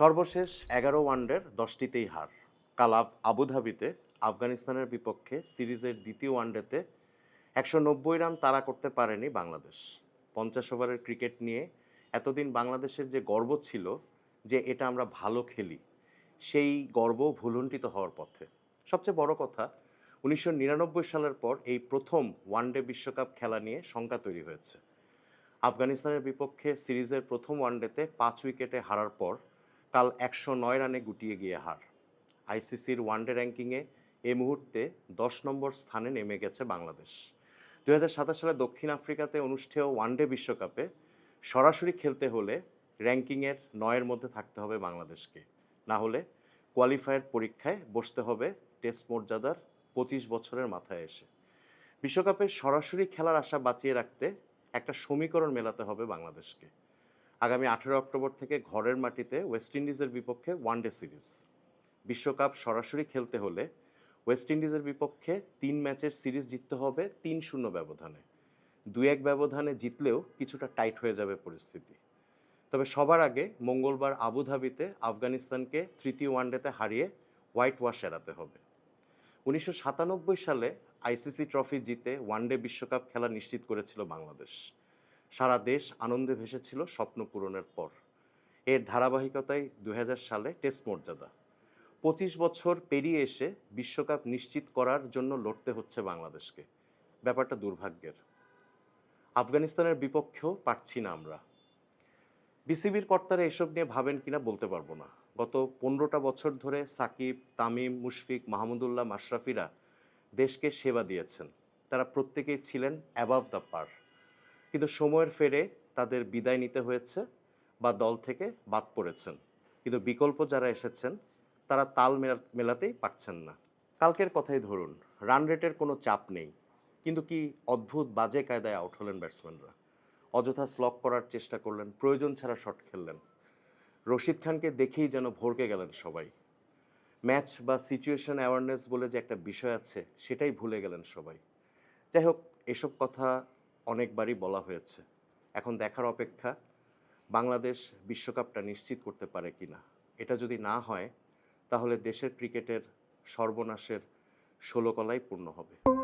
সর্বশেষ এগারো ওয়ানডের দশটিতেই হার। কাল আব- আবুধাবিতে আফগানিস্তানের বিপক্ষে সিরিজের দ্বিতীয় ওয়ানডেতে একশো নব্বই রান তাড়া করতে পারেনি বাংলাদেশ। পঞ্চাশ ওভারের ক্রিকেট নিয়ে এতদিন বাংলাদেশের যে গর্ব ছিল যে এটা আমরা ভালো খেলি, সেই গর্ব ভুলুণ্ঠিত হওয়ার পথে। সবচেয়ে বড় কথা, উনিশশো নিরানব্বই সালের পর এই প্রথম ওয়ানডে বিশ্বকাপ খেলা নিয়ে শঙ্কা তৈরি হয়েছে। আফগানিস্তানের বিপক্ষে সিরিজের প্রথম ওয়ানডেতে পাঁচ উইকেটে হারার পর কাল একশো নয় রানে গুটিয়ে গিয়ে হার। আইসিসির ওয়ানডে র্যাঙ্কিংয়ে এই মুহূর্তে দশ নম্বর স্থানে নেমে গেছে বাংলাদেশ। দু হাজার সাতাশ সালে দক্ষিণ আফ্রিকাতে অনুষ্ঠেয় ওয়ানডে বিশ্বকাপে সরাসরি খেলতে হলে র্যাঙ্কিংয়ের নয়ের মধ্যে থাকতে হবে বাংলাদেশকে। না হলে কোয়ালিফায়ার পরীক্ষায় বসতে হবে টেস্ট মর্যাদার পঁচিশ বছরের মাথায় এসে। বিশ্বকাপে সরাসরি খেলার আশা বাঁচিয়ে রাখতে একটা সমীকরণ মেলাতে হবে বাংলাদেশকে। আগামী আঠেরো অক্টোবর থেকে ঘরের মাটিতে ওয়েস্ট ইন্ডিজের বিপক্ষে ওয়ানডে সিরিজ। বিশ্বকাপ সরাসরি খেলতে হলে ওয়েস্ট ইন্ডিজের বিপক্ষে তিন ম্যাচের সিরিজ জিততে হবে তিন শূন্য ব্যবধানে। দুই এক ব্যবধানে জিতলেও কিছুটা টাইট হয়ে যাবে পরিস্থিতি। তবে সবার আগে মঙ্গলবার আবুধাবিতে আফগানিস্তানকে তৃতীয় ওয়ানডেতে হারিয়ে হোয়াইট ওয়াশ এড়াতে হবে। উনিশশো সাতানব্বই সালে আইসিসি ট্রফি জিতে ওয়ানডে বিশ্বকাপ খেলা নিশ্চিত করেছিল বাংলাদেশ। সারা দেশ আনন্দে ভেসেছিল স্বপ্ন পূরণের পর। এর ধারাবাহিকতায় দুই হাজার সালে টেস্ট মর্যাদা। পঁচিশ বছর পেরিয়ে এসে বিশ্বকাপ নিশ্চিত করার জন্য লড়তে হচ্ছে বাংলাদেশকে। ব্যাপারটা দুর্ভাগ্যের। আফগানিস্তানের বিপক্ষেও পারছি না আমরা। বিসিবির কর্তারা এসব নিয়ে ভাবেন কিনা বলতে পারব না। গত পনেরোটা বছর ধরে সাকিব, তামিম, মুশফিক মাহমুদুল্লাহ মাশরাফিরা দেশকে সেবা দিয়েছেন। তারা প্রত্যেকেই ছিলেন অ্যাবাভ দ্য পার কিন্তু সময়ের ফেরে তাদের বিদায় নিতে হয়েছে বা দল থেকে বাদ পড়েছেন। কিন্তু বিকল্প যারা এসেছেন, তারা তাল মেলাতেই পারছেন না। কালকের কথাই ধরুন রান রেটের কোনো চাপ নেই। কিন্তু কি অদ্ভুত বাজে কায়দায় আউট হলেন ব্যাটসম্যানরা অযথা স্লক করার চেষ্টা করলেন, প্রয়োজন ছাড়া শট খেললেন। রশিদ খানকে দেখেই যেন ভরকে গেলেন সবাই। ম্যাচ বা সিচুয়েশন অ্যাওয়ারনেস বলে যে একটা বিষয় আছে, সেটাই ভুলে গেলেন সবাই। যাই হোক, এসব কথা অনেকবারই বলা হয়েছে। এখন দেখার অপেক্ষা, বাংলাদেশ বিশ্বকাপটা নিশ্চিত করতে পারে কি না? এটা যদি না হয়, তাহলে দেশের ক্রিকেটের সর্বনাশের ষোলো কলাই পূর্ণ হবে।